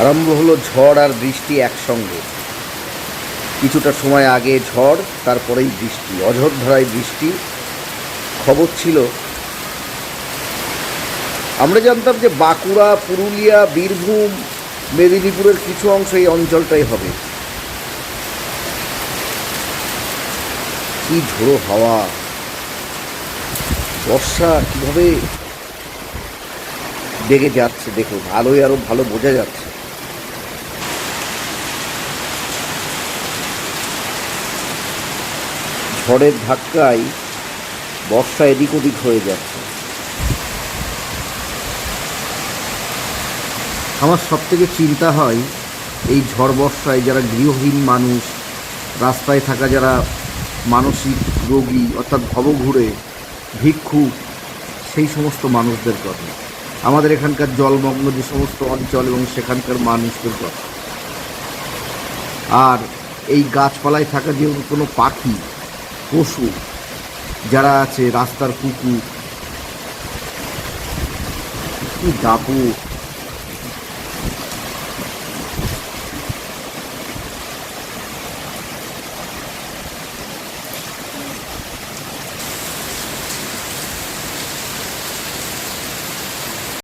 আরম্ভ হলো ঝড় আর বৃষ্টি একসঙ্গে। কিছুটা সময় আগে ঝড়, তারপরেই বৃষ্টি, অঝোরধারায় বৃষ্টি। খবর ছিল, আমরা জানতাম যে বাঁকুড়া, পুরুলিয়া, বীরভূম, মেদিনীপুরের কিছু অংশ এই অঞ্চলটাই হবে। কি ঝোড়ো হাওয়া, বর্ষা কীভাবে ডেকে যাচ্ছে দেখুন, আলোয় আরও ভালো বোঝা যাচ্ছে। ঝড়ের ধাক্কায় বর্ষা এদিক ওদিক হয়ে যাচ্ছে। আমার সব থেকে চিন্তা হয়, এই ঝড় বর্ষায় যারা গৃহহীন মানুষ, রাস্তায় থাকা যারা মানসিক রোগী, অর্থাৎ ভবঘুরে, ভিক্ষুক, সেই সমস্ত মানুষদের কথা। আমাদের এখানকার জলমগ্ন যে সমস্ত অঞ্চল এবং সেখানকার মানুষদের কথা। আর এই গাছপালায় থাকা যে কোনো পাখি পশু যারা আছে রাস্তার কুকুর কি দাপট